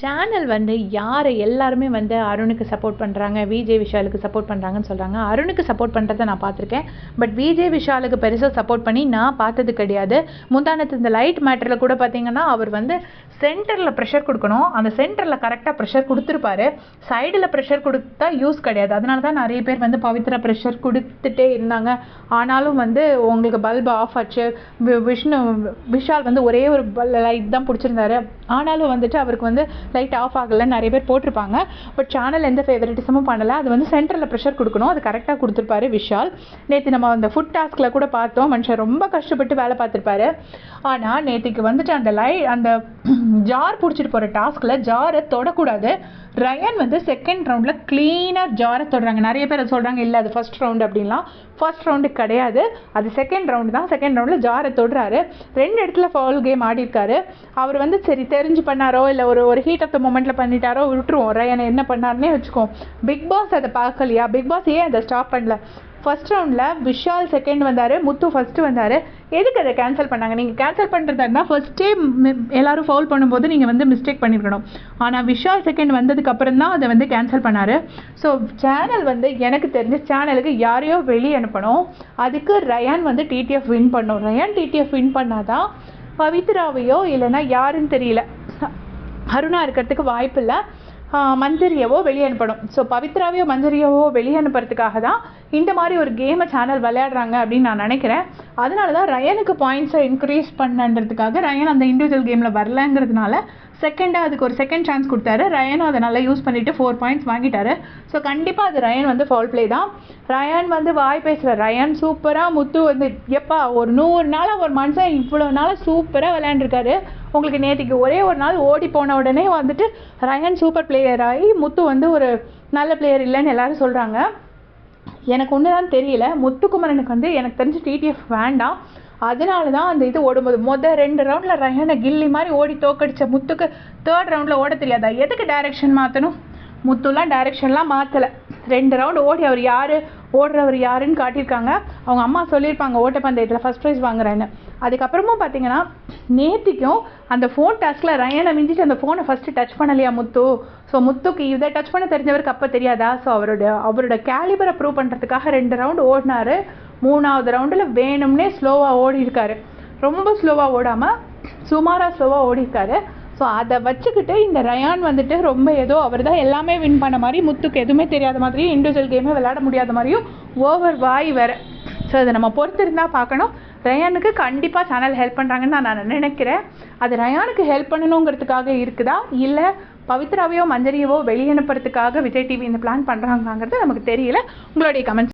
Channel வந்து யாரை எல்லாருமே வந்து அருணுக்கு சப்போர்ட் பண்ணுறாங்க விஜய் விஷாலுக்கு சப்போர்ட் பண்ணுறாங்கன்னு சொல்கிறாங்க அருணுக்கு சப்போர்ட் பண்ணுறதை நான் பார்த்துருக்கேன். பட் விஜய் விஷாலுக்கு பெருசாக சப்போர்ட் பண்ணி நான் பார்த்தது கிடையாது. முந்தானத்து இந்த லைட் மேட்டரில் கூட பார்த்தீங்கன்னா அவர் வந்து சென்டரில் ப்ரெஷர் கொடுக்கணும். அந்த சென்டரில் கரெக்டாக ப்ரெஷர் கொடுத்துருப்பாரு. சைடில் ப்ரெஷர் கொடுத்தா யூஸ் கிடையாது. அதனால தான் நிறைய பேர் வந்து பவித்ரா ப்ரெஷர் கொடுத்துட்டே இருந்தாங்க. ஆனாலும் வந்து உங்களுக்கு பல்ப் ஆஃப் ஆச்சு. விஷ்ணு விஷால் வந்து ஒரே ஒரு லைட் தான் பிடிச்சிருந்தாரு. ஆனாலும் வந்துட்டு அவருக்கு வந்து லைட் ஆஃப் ஆகலை நிறைய பேர் போட்டிருப்பாங்க. பட் சேனல் எந்த ஃபேவரட்டிசமும் பண்ணலை. அது வந்து சென்டரில் ப்ரெஷர் கொடுக்கணும். அது கரெக்டாக கொடுத்துருப்பாரு விஷால். நேற்று நம்ம அந்த ஃபுட் டாஸ்கில் கூட பார்த்தோம். மனுஷன் ரொம்ப கஷ்டப்பட்டு வேலை பார்த்துருப்பாரு. ஆனால் நேற்றுக்கு வந்துட்டு அந்த லை அந்த ஜார் பிடிச்சிட்டு போகிற டாஸ்கில் ஜாரை தொடக்கூடாது. ரயன் வந்து செகண்ட் ரவுண்டில் க்ளீனாக ஜாரை தொடுறாங்க. நிறைய பேர் அதை சொல்கிறாங்க இல்லை அது ஃபர்ஸ்ட் ரவுண்டு அப்படின்லாம். ஃபர்ஸ்ட் ரவுண்டு கிடையாது. அது செகண்ட் ரவுண்டு தான். செகண்ட் ரவுண்டில் ஜாரை தொடுறாரு. ரெண்டு இடத்துல ஃபால் கேம் ஆடிருக்காரு அவர் வந்து சரி தெரிஞ்சு பண்ணாரோ இல்லை ஒரு ஒரு ஹீட் ஆஃப் த மூமெண்ட்டில் பண்ணிட்டாரோ விட்டுருவோம். ரயனை என்ன பண்ணாருன்னே வச்சுக்கோ. பிக் பாஸ் அதை பார்க்கலையா? பிக் பாஸ் ஏன் அதை ஸ்டாப் பண்ணல? ஃபர்ஸ்ட் ரவுண்டில் விஷால் செகண்ட் வந்தார் முத்து ஃபஸ்ட்டு வந்தார். எதுக்கு அதை கேன்சல் பண்ணாங்க? நீங்கள் கேன்சல் பண்ணுறதுனா ஃபஸ்ட்டே எல்லோரும் ஃபவுல் பண்ணும்போது நீங்கள் வந்து மிஸ்டேக் பண்ணியிருக்கணும் ஆனால் விஷால் செகண்ட் வந்ததுக்கப்புறம் தான் அதை வந்து கேன்சல் பண்ணார். ஸோ சேனல் வந்து எனக்கு தெரிஞ்ச சேனலுக்கு யாரையோ வெளியே அனுப்பணும். அதுக்கு ரயான் வந்து டிடிஎஃப் வின் பண்ணும். ரயான் டிடிஎஃப் வின் பண்ணாதான் பவித்ராவையோ இல்லைன்னா யாருன்னு தெரியல. அருணா இருக்கிறதுக்கு வாய்ப்பு இல்லை மஞ்சரியவோ வெளியனுப்பணும். ஸோ பவித்ராவையோ மஞ்சரியவோ வெளியே அனுப்புறதுக்காக தான் இந்த மாதிரி ஒரு கேமை சேனல் விளையாடுறாங்க அப்படின்னு நான் நினைக்கிறேன். அதனால தான் ரயனுக்கு பாயிண்ட்ஸை இன்க்ரீஸ் பண்ணன்றதுக்காக ரயன் அந்த இண்டிவிஜுவல் கேமில் வரலங்கிறதுனால செகண்டாக அதுக்கு ஒரு செகண்ட் சான்ஸ் கொடுத்தாரு. ரயனும் அதை நல்லா யூஸ் பண்ணிவிட்டு ஃபோர் பாயிண்ட்ஸ் வாங்கிட்டாரு. ஸோ கண்டிப்பாக அது ரயன் வந்து ஃபால் ப்ளே தான். ரயன் வந்து வாய் பேசுகிற ரயன் சூப்பராக முத்து வந்து எப்பா ஒரு நூறு நாளாக ஒரு மனுஷன் இவ்வளோ நாளாக சூப்பராக விளையாண்டுருக்காரு. உங்களுக்கு நேற்றுக்கு ஒரே ஒரு நாள் ஓடி போன உடனே வந்துட்டு ரயன் சூப்பர் பிளேயர் ஆகி முத்து வந்து ஒரு நல்ல பிளேயர் இல்லைன்னு எல்லாரும் சொல்கிறாங்க எனக்கு ஒன்று தான் தெரியல. முத்துக்குமரனுக்கு வந்து எனக்கு தெரிஞ்சு டிடிஎஃப் வேண்டாம். அதனால தான் அந்த இது ஓடும்போது மொதல் ரெண்டு ரவுண்டில் ரஹானை கில்லி மாதிரி ஓடி தோக்கடிச்ச முத்துக்கு தேர்ட் ரவுண்டில் ஓட தெரியாதா? எதுக்கு டைரெக்ஷன் மாற்றணும் முத்துலாம் டைரெக்ஷன்லாம் மாற்றலை ரெண்டு ரவுண்டு ஓடி அவர் யார் ஓடுறவர் யாருன்னு காட்டியிருக்காங்க. அவங்க அம்மா சொல்லியிருப்பாங்க ஓட்டப்பந்தயத்தில் ஃபஸ்ட் ப்ரைஸ் வாங்குறேன்னு. அதுக்கப்புறமும் பார்த்தீங்கன்னா நேத்திக்கும் அந்த ஃபோன் டாஸ்கில் ரயனை மிஞ்சிட்டு அந்த ஃபோனை ஃபஸ்ட்டு டச் பண்ணலையா முத்து? ஸோ முத்துக்கு இதை டச் பண்ண தெரிஞ்சவருக்கு அப்போ தெரியாதா? ஸோ அவரோட அவரோட கேலிபரை ப்ரூவ் பண்ணுறதுக்காக ரெண்டு ரவுண்டு ஓடினாரு. மூணாவது ரவுண்டில் வேணும்னே ஸ்லோவாக ஓடிருக்காரு ரொம்ப ஸ்லோவாக ஓடாமல் சுமாராக ஸ்லோவாக ஓடிருக்காரு ஸோ அதை வச்சுக்கிட்டு இந்த ரயான் வந்துட்டு ரொம்ப ஏதோ அவர் தான் எல்லாமே வின் பண்ண மாதிரி முத்துக்கு எதுவுமே தெரியாத மாதிரியும் இண்டிவிஜுவல் கேமே விளையாட முடியாத மாதிரியும் ஓவர் வாய் வேறு. ஸோ அதை நம்ம பொறுத்திருந்தால் பார்க்கணும். ரயானுக்கு கண்டிப்பாக சேனல் ஹெல்ப் பண்ணுறாங்கன்னு நான் நினைக்கிறேன். அது ரயானுக்கு ஹெல்ப் பண்ணணுங்கிறதுக்காக இருக்குதா? இல்லை பவித்ராவையோ மஞ்சரியவோ வெளியனுப்புறதுக்காக விஜய் டிவி இந்த பிளான் பண்ணுறாங்கிறது நமக்கு தெரியல. உங்களுடைய கமெண்ட்ஸ்